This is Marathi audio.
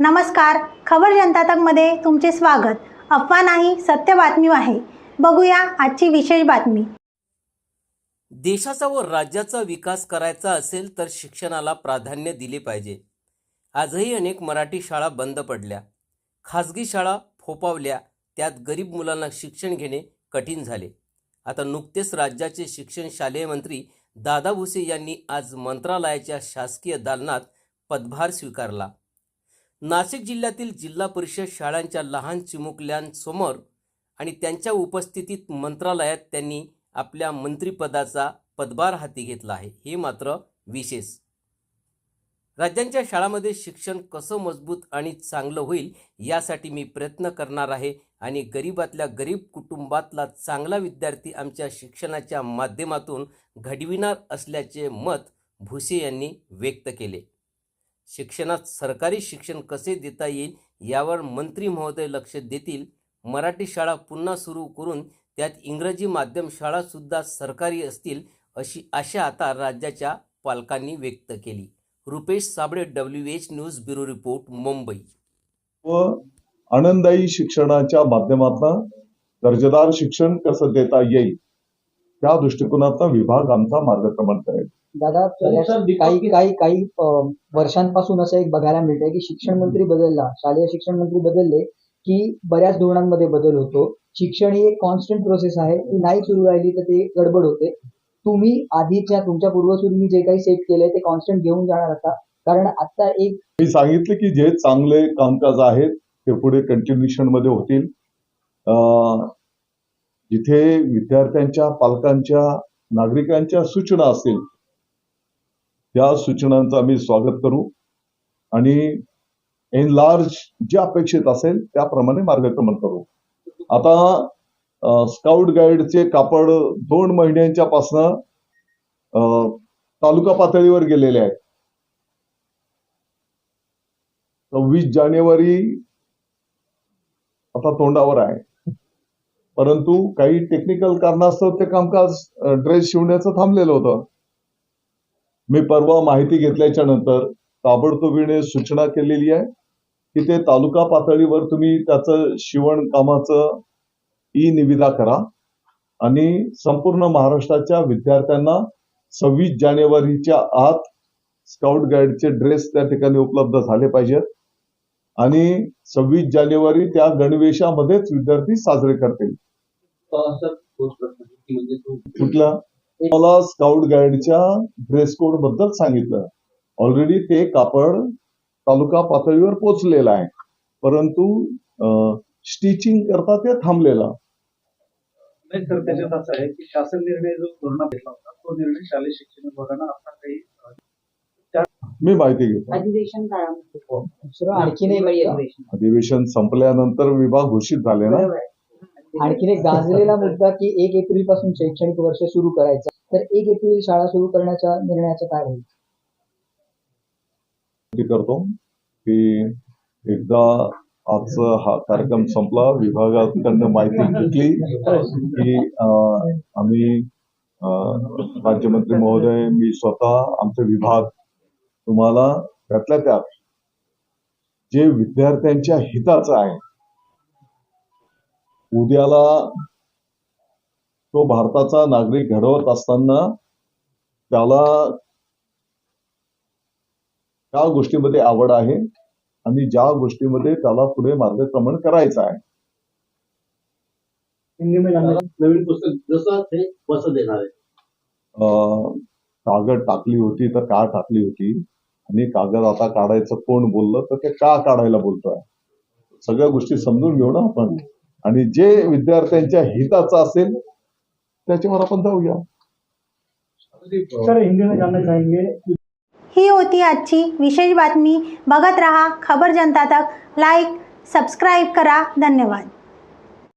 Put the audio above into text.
नमस्कार. खबर जनता तकमध्ये तुमचे स्वागत. अफवा नाही सत्य बातमी आहे. बघूया आजची विशेष बातमी. देशाचा व राज्याचा विकास करायचा असेल तर शिक्षणाला प्राधान्य दिले पाहिजे. आजही अनेक मराठी शाळा बंद पडल्या. खाजगी शाळा फोपावल्या त्यात गरीब मुलांना शिक्षण घेणे कठीण झाले. आता नुकतेच राज्याचे शिक्षण शालेय मंत्री दादा भुसे यांनी आज मंत्रालयाच्या शासकीय दालनात पदभार स्वीकारला. नाशिक जिल्ह्यातील जिल्हा परिषद शाळांच्या लहान चिमुकल्यांसमोर आणि त्यांच्या उपस्थितीत मंत्रालयात त्यांनी आपल्या मंत्रिपदाचा पदभार हाती घेतला आहे. हे मात्र विशेष. राज्यांच्या शाळांमध्ये शिक्षण कसं मजबूत आणि चांगलं होईल यासाठी मी प्रयत्न करणार आहे आणि गरीबातल्या गरीब कुटुंबातला चांगला विद्यार्थी आमच्या शिक्षणाच्या माध्यमातून घडविणार असल्याचे मत भुसे यांनी व्यक्त केले. शिक्षणात सरकारी शिक्षण कसे देता येईल यावर मंत्री महोदय लक्ष देतील. मराठी शाळा पुन्हा सुरू करून त्यात इंग्रजी माध्यम शाळासुद्धा सरकारी असतील अशी आशा आता राज्याच्या पालकांनी व्यक्त केली. Rupesh Sable W H news bureau report Mumbai. व आनंददायी शिक्षणाच्या माध्यमातून दर्जेदार शिक्षण कसं देता येईल त्या दृष्टिकोनातून विभाग आमचा मार्गक्रमण करेल. दादा काही काही काही वर्षांपासून असं एक बघायला मिळतंय की शिक्षण मंत्री बदलला शालेय शिक्षण मंत्री बदलले की बऱ्याच धोरणांमध्ये बदल होतो. शिक्षण ही एक कॉन्स्टंट प्रोसेस आहे. ती नाही सुरू राहिली तर ते गडबड होते. तुम्ही आधीच्या तुमच्या पूर्वसूरींनी जे काही सेट केलंय ते कॉन्स्टंट घेऊन जाणार आता. कारण आता एक मी सांगितले की जे चांगले कामकाज आहेत ते पुढे कंटिन्युएशनमध्ये होतील. अं, जिथे विद्यार्थ्यांच्या पालकांच्या नागरिकांच्या सूचना असतील त्या सूचनांचं आम्ही स्वागत करू. आणि एन लार्ज जे अपेक्षित असेल त्याप्रमाणे मार्गक्रमण करू. आता स्काउट गाईडचे कापड दोन महिन्यांच्या पासनं तालुका पातळीवर गेलेले आहेत. सव्वीस जानेवारी आता तोंडावर आहे. परंतु काही टेक्निकल कारणास्तव ते कामकाज ड्रेस शिवण्याचं थांबलेलं होतं. मी परवा माहिती घेतल्याच्या नंतर ताबडतोबीने सूचना केलेली आहे की ते तालुका पातळीवर तुम्ही त्याचं शिवण कामाचं ई निविदा करा. आणि संपूर्ण महाराष्ट्राच्या विद्यार्थ्यांना सव्वीस जानेवारीच्या आत स्काउट गाईडचे ड्रेस त्या ठिकाणी उपलब्ध झाले पाहिजेत. आणि सव्वीस जानेवारी त्या गणवेशामध्येच विद्यार्थी साजरे करतील. कुठल्या मला स्काउट गाईडच्या ड्रेस कोडबद्दल सांगितलं. ऑलरेडी ते कापड तालुका पातळीवर पोचलेलं आहे. परंतु स्टिचिंग करता ते थांबलेलं. नाही तर त्याच्यात असं आहे की शासन निर्णय जो धोरणा घेतला होता तो निर्णय शालेय शिक्षण विभागानं आता काही मी माहिती घेतो. अधिवेशन काळामध्ये. एक अधिवेशन संपल्यानंतर विभाग घोषित झाले ना? आणखीन एक गाजलेला मुद्दा की एक एप्रिलपासून शैक्षणिक वर्ष सुरू करायचं. तर एक एप्रिल शाळा सुरू करण्याच्या निर्णयाचं काय होईल? करतो की एकदा आजचा हा कार्यक्रम संपला विभागाकडनं माहिती घेतली की आम्ही राज्यमंत्री महोदय मी स्वतः आमचे विभाग तुम्हाला त्यातल्या त्यात जे विद्यार्थ्यांच्या हिताचं आहे उद्याला तो भारताचा नागरिक घडवत असताना त्याला त्या गोष्टीमध्ये आवड आहे आणि ज्या गोष्टीमध्ये त्याला पुढे मार्गक्रमण करायचं आहे. नवीन पुस्तक जसं ते देणार आहे. कागद टाकली होती तर का टाकली होती? आणि कागद आता काढायचं कोण बोललं तर ते का काढायला बोलतोय? सगळ्या गोष्टी समजून घेऊ ना आपण? आणि जे विद्यार्थ्यांच्या हिताचं असेल त्याच्यावर आपण जाऊया. ही होती आजची विशेष बातमी. बघत रहा खबर जनता तक. लाईक सबस्क्राईब करा. धन्यवाद.